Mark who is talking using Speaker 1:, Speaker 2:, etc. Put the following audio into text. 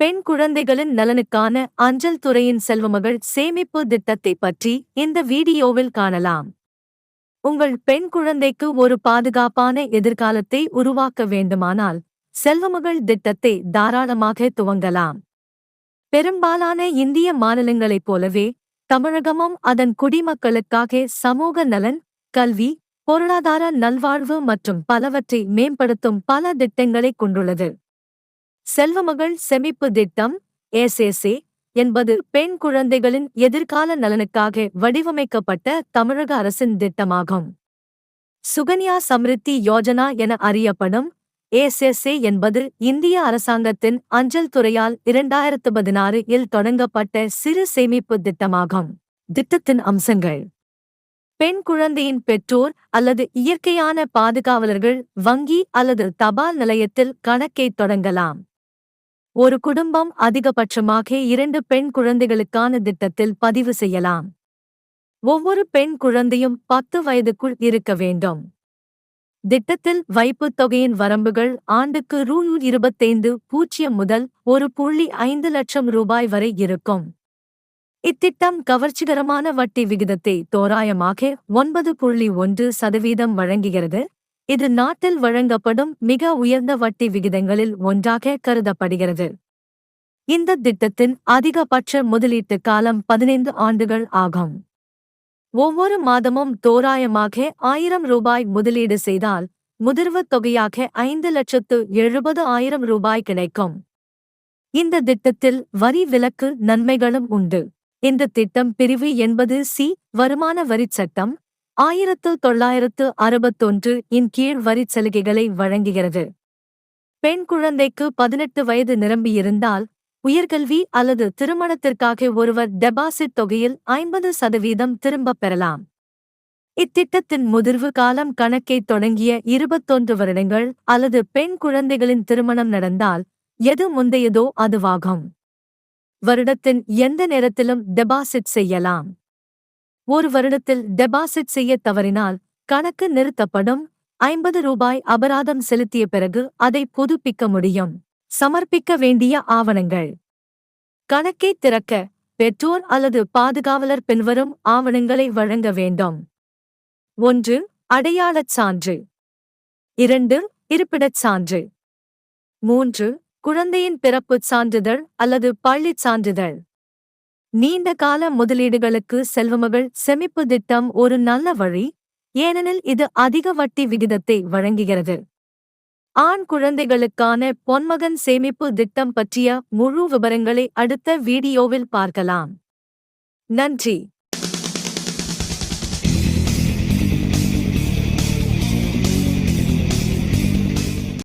Speaker 1: பெண் குழந்தைகளின் நலனுக்கான அஞ்சல் துறையின் செல்வமகள் சேமிப்பு திட்டத்தை பற்றி இந்த வீடியோவில் காணலாம். உங்கள் பெண் குழந்தைக்கு ஒரு பாதுகாப்பான எதிர்காலத்தை உருவாக்க வேண்டுமானால் செல்வமகள் திட்டத்தை தாராளமாக துவங்கலாம். பெரும்பாலான இந்திய மாநிலங்களைப் போலவே தமிழகமும் அதன் குடிமக்களுக்காக சமூக நலன் கல்வி பொருளாதார நல்வாழ்வு மற்றும் பலவற்றை மேம்படுத்தும் பல திட்டங்களைக் கொண்டுள்ளது. செல்வமகள் செமிப்பு திட்டம் ஏசேசே என்பது பெண் குழந்தைகளின் எதிர்கால நலனுக்காக வடிவமைக்கப்பட்ட தமிழக அரசின் திட்டமாகும். சுகன்யா சம்ரித்தி யோஜனா என அறியப்படும் எஸ்எஸ்ஏ என்பது இந்திய அரசாங்கத்தின் அஞ்சல் துறையால் இரண்டாயிரத்து பதினாறு இல் தொடங்கப்பட்ட சிறு சேமிப்பு திட்டமாகும். திட்டத்தின் அம்சங்கள். பெண் குழந்தையின் பெற்றோர் அல்லது இயற்கையான பாதுகாவலர்கள் வங்கி அல்லது தபால் நிலையத்தில் கணக்கை தொடங்கலாம். ஒரு குடும்பம் அதிகபட்சமாக இரண்டு பெண் குழந்தைகளுக்கான திட்டத்தில் பதிவு செய்யலாம். ஒவ்வொரு பெண் குழந்தையும் பத்து வயதுக்குள் இருக்க வேண்டும். திட்டத்தில் வைப்புத் தொகையின் வரம்புகள் ஆண்டுக்கு ரூ. இருபத்தைந்து பூஜ்ஜியம் முதல் ஒரு புள்ளி ஐந்து லட்சம் ரூபாய் வரை இருக்கும். இத்திட்டம் கவர்ச்சிகரமான வட்டி விகிதத்தை தோராயமாக ஒன்பது புள்ளி ஒன்று சதவீதம் வழங்குகிறது. இது நாட்டில் வழங்கப்படும் மிக உயர்ந்த வட்டி விகிதங்களில் ஒன்றாக கருதப்படுகிறது. இந்த திட்டத்தின் அதிகபட்ச முதலீட்டு காலம் பதினைந்து ஆண்டுகள் ஆகும். ஒவ்வொரு மாதமும் தோராயமாக ஆயிரம் ரூபாய் முதலீடு செய்தால் முதிர்வுத் தொகையாக ஐந்து லட்சத்து எழுபது ஆயிரம் ரூபாய் கிடைக்கும். இந்த திட்டத்தில் வரி விலக்கு நன்மைகளும் உண்டு. இந்த திட்டம் பிரிவு என்பது சி வருமான வரிச் சட்டம். ஆயிரத்து தொள்ளாயிரத்து அறுபத்தொன்று இன் கீழ் வரிச் சலுகைகளை வழங்குகிறது. பெண் குழந்தைக்கு பதினெட்டு வயது நிரம்பியிருந்தால் உயர்கல்வி அல்லது திருமணத்திற்காக ஒருவர் டெபாசிட் தொகையில் ஐம்பது சதவீதம் திரும்பப் பெறலாம். இத்திட்டத்தின் முதிர்வு காலம் கணக்கை தொடங்கிய இருபத்தொன்று வருடங்கள் அல்லது பெண் குழந்தைகளின் திருமணம் நடந்தால் எது முந்தையதோ அதுவாகும். வருடத்தின் எந்த நேரத்திலும் டெபாசிட் செய்யலாம். ஒரு வருடத்தில் டெபாசிட் செய்ய தவறினால் கணக்கு நிறுத்தப்படும். ஐம்பது ரூபாய் அபராதம் செலுத்திய பிறகு அதை புதுப்பிக்க முடியும். சமர்ப்பிக்க வேண்டிய ஆவணங்கள். கணக்கை திறக்க பெற்றோர் அல்லது பாதுகாவலர் பின்வரும் ஆவணங்களை வழங்க வேண்டும். ஒன்று அடையாளச் சான்று. இரண்டு இருப்பிடச் சான்று. மூன்று குழந்தையின் பிறப்புச் சான்றிதழ் அல்லது பள்ளிச் சான்றிதழ். நீண்ட கால முதலீடுகளுக்கு செல்வமகள் செமிப்பு திட்டம் ஒரு நல்ல வழி ஏனெனில் இது அதிக வட்டி விகிதத்தை வழங்குகிறது. ஆண் குழந்தைகளுக்கான பொன்மகன் சேமிப்பு திட்டம் பற்றிய முழு விவரங்களை அடுத்த வீடியோவில் பார்க்கலாம். நன்றி.